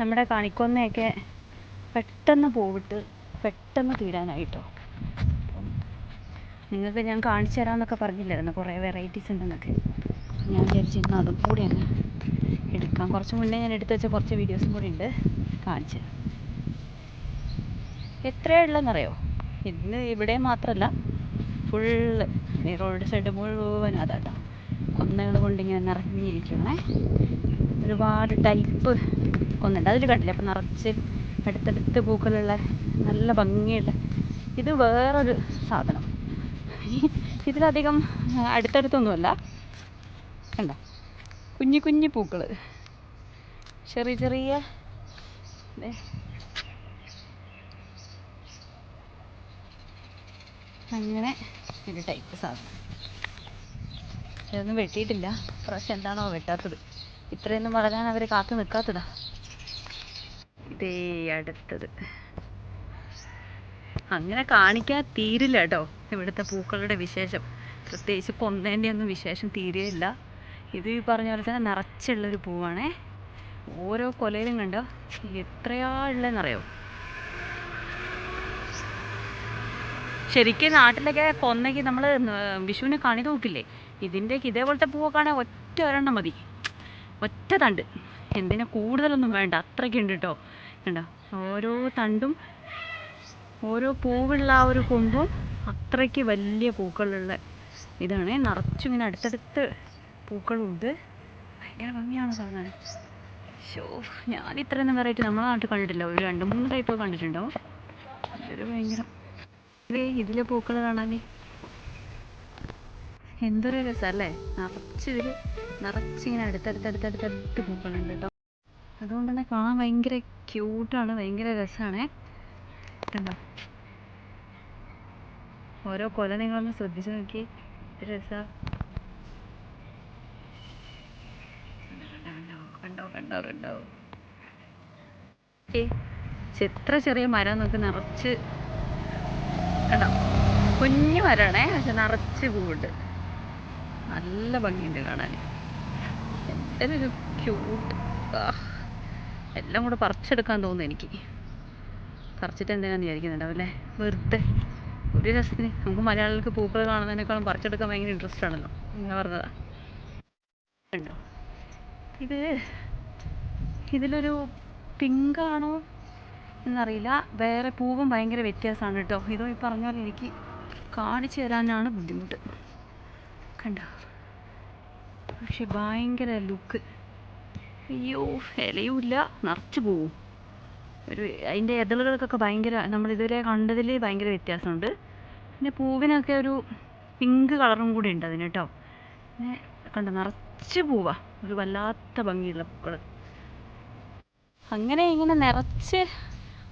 നമ്മുടെ കണിക്കൊന്നയൊക്കെ പെട്ടെന്ന് പൂവിട്ട് പെട്ടെന്ന് തീരാനായിട്ടോ. നിങ്ങൾക്ക് ഞാൻ കാണിച്ചു തരാമെന്നൊക്കെ പറഞ്ഞില്ലായിരുന്നു? കുറേ വെറൈറ്റീസ് ഉണ്ടെന്നൊക്കെ. ഞാൻ വിചാരിച്ചിരുന്നു അതും കൂടി അങ്ങ് എടുക്കാം. കുറച്ച് മുന്നേ ഞാൻ എടുത്തു വെച്ച കുറച്ച് വീഡിയോസും കൂടി ഉണ്ട്. കാണിച്ചു തരാം. എത്രയാണ് ഉള്ളതെന്നറിയോ? ഇന്ന് ഇവിടെ മാത്രമല്ല ഫുള്ള് റോഡ് സൈഡ് മുഴുവൻ അതാട്ടോ. കൊന്നകൾ കൊണ്ടിങ്ങനെ നിറഞ്ഞിരിക്കണേ. ഒരുപാട് ടൈപ്പ് കൊന്നുണ്ട് അതിൽ കണ്ടില്ലേ? അപ്പം നിറച്ച് അടുത്തടുത്ത് പൂക്കളുള്ള നല്ല ഭംഗിയുള്ള ഇത് വേറൊരു സാധനം. ഇതിലധികം അടുത്തടുത്തൊന്നുമല്ല. കണ്ട? കുഞ്ഞു കുഞ്ഞു പൂക്കൾ ചെറിയ ചെറിയ. അങ്ങനെ ഒരു ടൈപ്പ് സാധനം. ഇതൊന്നും വെട്ടിയിട്ടില്ല. പ്രാവശ്യം എന്താണോ വെട്ടാത്തത്. ഇത്രയൊന്നും വളരാൻ അവർ കാത്തു നിൽക്കാത്തതാ. ഇതേ അടുത്തത്. അങ്ങനെ കാണിക്കാൻ തീരില്ല കേട്ടോ ഇവിടുത്തെ പൂക്കളുടെ വിശേഷം. പ്രത്യേകിച്ച് കൊന്നേന്റെ ഒന്നും വിശേഷം തീരെയില്ല. ഇത് ഈ പറഞ്ഞ പോലെ തന്നെ നിറച്ചുള്ളൊരു പൂവാണേ. ഓരോ കൊലയിലും കണ്ടോ എത്രയാ ഉള്ളതെന്നറിയോ ശരിക്കും നാട്ടിലൊക്കെ കൊന്നയ്ക്ക് നമ്മൾ വിഷുവിന് കണി നോക്കില്ലേ ഇതിന്റെയൊക്കെ ഇതേപോലത്തെ പൂവൊക്കെ ആണെങ്കിൽ ഒറ്റ ഒരെണ്ണം മതി. ഒറ്റ തണ്ട്. എന്തിനാ കൂടുതലൊന്നും വേണ്ട അത്രയ്ക്ക് ഉണ്ട് കേട്ടോ കണ്ടോ? ഓരോ തണ്ടും ഓരോ പൂവുള്ള ആ ഒരു കൊമ്പും അത്രയ്ക്ക് വലിയ പൂക്കളുള്ള ഇതാണ്. നിറച്ചും ഇങ്ങനെ അടുത്തടുത്ത് പൂക്കളുണ്ട്. ഭയങ്കര ഭംഗിയാണ് കാണാൻ. ഷോ ഞാൻ ഇത്രയൊന്നും വെറൈറ്റി നമ്മളെ നാട്ടിൽ കണ്ടിട്ടില്ല. ഒരു രണ്ട് മൂന്ന് ടൈപ്പ് കണ്ടിട്ടുണ്ടോ ഇതൊരു ഭയങ്കര. ഇതേ ഇതിലെ പൂക്കൾ കാണാൻ എന്തൊരു രസമല്ലേ നിറച്ചിതിൽ നിറച്ചിങ്ങനെ അടുത്തടുത്തടുത്തടുത്തടുത്ത് പൂക്കളുണ്ട് കേട്ടോ അതുകൊണ്ട് തന്നെ കാണാൻ ഭയങ്കര ക്യൂട്ടാണ് ഭയങ്കര രസമാണ് കണ്ടോ? ഓരോ കൊല നിങ്ങളൊന്ന് ശ്രദ്ധിച്ച് നോക്കി. രസ. കണ്ടോ കണ്ടോ കണ്ടോ? എത്ര ചെറിയ മരം നമുക്ക് നിറച്ച് കണ്ടോ? കുഞ്ഞു മരമാണേ പക്ഷെ നിറച്ച് പൂവുണ്ട്. നല്ല ഭംഗിയുണ്ട് കാണാൻ. എന്തൊരു ക്യൂട്ട് എല്ലാം കൂടെ പറിച്ചെടുക്കാൻ തോന്നുന്നു എനിക്ക്. പറിച്ചിട്ട് എന്തിനാന്ന് വിചാരിക്കുന്നുണ്ടാവും അല്ലേ? വെറുതെ. ഒരു രസത്തിന് നമുക്ക് മലയാളികൾക്ക് പൂക്കൾ കാണുന്നതിനേക്കാളും പറിച്ചെടുക്കാൻ ഭയങ്കര ഇൻട്രസ്റ്റ് ആണല്ലോ. ഞാൻ പറഞ്ഞതാ. ഉണ്ടോ ഇത് ഇതിലൊരു പിങ്കാണോ എന്നറിയില്ല. വേറെ പൂവും ഭയങ്കര വ്യത്യാസമാണ് കേട്ടോ. ഇതോ ഈ പറഞ്ഞ പോലെ എനിക്ക് കാണിച്ചു തരാനാണ് ബുദ്ധിമുട്ട്. കണ്ടോ? പക്ഷെ ഭയങ്കര ലുക്ക്. അയ്യോ ഇലയുമില്ല നിറച്ച് പോവും. ഒരു അതിന്റെ ഇതളുകൾക്കൊക്കെ ഭയങ്കര നമ്മൾ ഇതുവരെ കണ്ടതിൽ ഭയങ്കര വ്യത്യാസമുണ്ട്. പിന്നെ പൂവിനൊക്കെ ഒരു പിങ്ക് കളറും കൂടി ഉണ്ട് അതിന് കേട്ടോ. പിന്നെ കണ്ട നിറച്ച് പൂവാ. ഒരു വല്ലാത്ത ഭംഗിയുള്ള പൂക്കൾ അങ്ങനെ ഇങ്ങനെ നിറച്ച്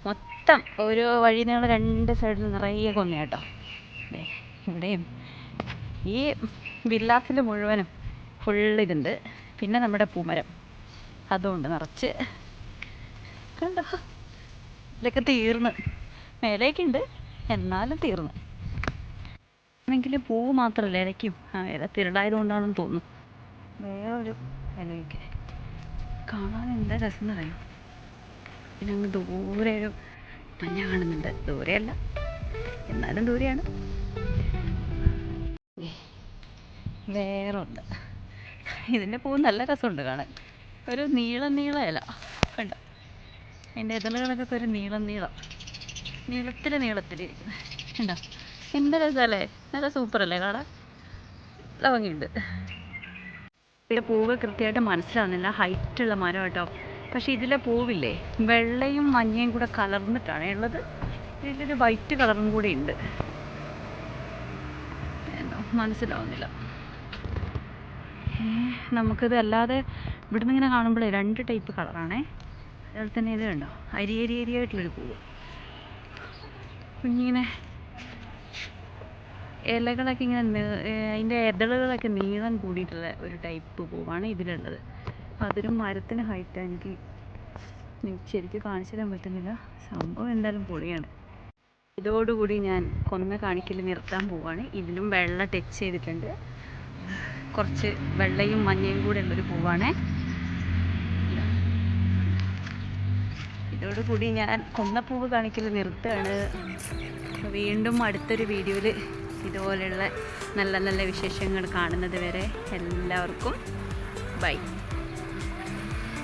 മൊത്തം ഒരു വഴി നീളം രണ്ട് സൈഡിൽ നിറയെ കൊന്ന കേട്ടോ ഇവിടെയും ഈ വില്ലാസിൽ മുഴുവനും ഫുള്ള് ഇതുണ്ട്. പിന്നെ നമ്മുടെ പൂമരം. അതുകൊണ്ട് നിറച്ച് കണ്ടോ? ഇതൊക്കെ തീർന്ന്. മേലേക്കുണ്ട് എന്നാലും തീർന്ന്. ആണെങ്കിൽ പൂവ് മാത്രമല്ല ഇലയ്ക്കും? ആ ഇല തിരടായത് കൊണ്ടാണെന്ന് തോന്നുന്നു. വേറൊരു ഇലയൊക്കെ. കാണാൻ എന്താ രസം എന്നറിയോ പിന്നെ അങ്ങ് ദൂരെ ഒരു മഞ്ഞ കാണുന്നുണ്ട്. ദൂരെയല്ല. എന്നാലും ദൂരെയാണ്. വേറൊന്ന്. ഇതിന്റെ പൂവ് നല്ല രസമുണ്ട് കാണാൻ. ഒരു നീളം നീള ഇല. കണ്ടോ? അതിന്റെ ഇതളുകളൊക്കെ ഒരു നീളം നീളം. നീളത്തിൽ നീളത്തിൽ കണ്ടോ? എന്ത് രസമല്ലേ? നല്ല സൂപ്പറല്ലേ കാണാൻ? നല്ല ഭംഗിയുണ്ട്. ഇതിലെ പൂവ് കൃത്യമായിട്ട് മനസ്സിലാവുന്നില്ല. ഹൈറ്റുള്ള മരം കേട്ടോ. പക്ഷേ ഇതിലെ പൂവില്ലേ? വെള്ളയും മഞ്ഞയും കൂടെ കലർന്നിട്ടാണ് ഉള്ളത്. ഇതിലൊരു വൈറ്റ് കളറും കൂടി ഉണ്ട്. മനസ്സിലാവുന്നില്ല. ഏ, നമുക്കിത് അല്ലാതെ ഇവിടുന്ന് ഇങ്ങനെ കാണുമ്പോഴേ രണ്ട് ടൈപ്പ് കളറാണേ. അതുപോലെ തന്നെ ഇത് കണ്ടോ? അരി അരി അരിയായിട്ടുള്ളൊരു പൂവ്. കുഞ്ഞിങ്ങനെ ഇലകളൊക്കെ ഇങ്ങനെ അതിന്റെ ഇതളുകളൊക്കെ നീളം കൂടിയിട്ടുള്ള ഒരു ടൈപ്പ് പൂവാണ് ഇതിലുള്ളത്. അതൊരു മരത്തിന് എനിക്ക് എനിക്ക് ശരിക്കും കാണിച്ചു തരാൻ പറ്റുന്നില്ല. സംഭവം എന്തായാലും പൊളിയാണ്. ഇതോടുകൂടി ഞാൻ കൊന്ന കാണിക്കൽ നിർത്താൻ പോവാണ്. ഇതിലും വെള്ള ടച്ച് ചെയ്തിട്ടുണ്ട്. കുറച്ച് വെള്ളയും മഞ്ഞയും കൂടെ ഉള്ളൊരു പൂവാണേ. ഇതോടുകൂടി ഞാൻ കൊന്നപ്പൂവ് കാണിക്കൽ നിർത്തുകയാണ്. വീണ്ടും അടുത്തൊരു വീഡിയോയിൽ ഇതുപോലെയുള്ള നല്ല നല്ല വിശേഷങ്ങൾ കാണുന്നത് വരെ എല്ലാവർക്കും ബൈ.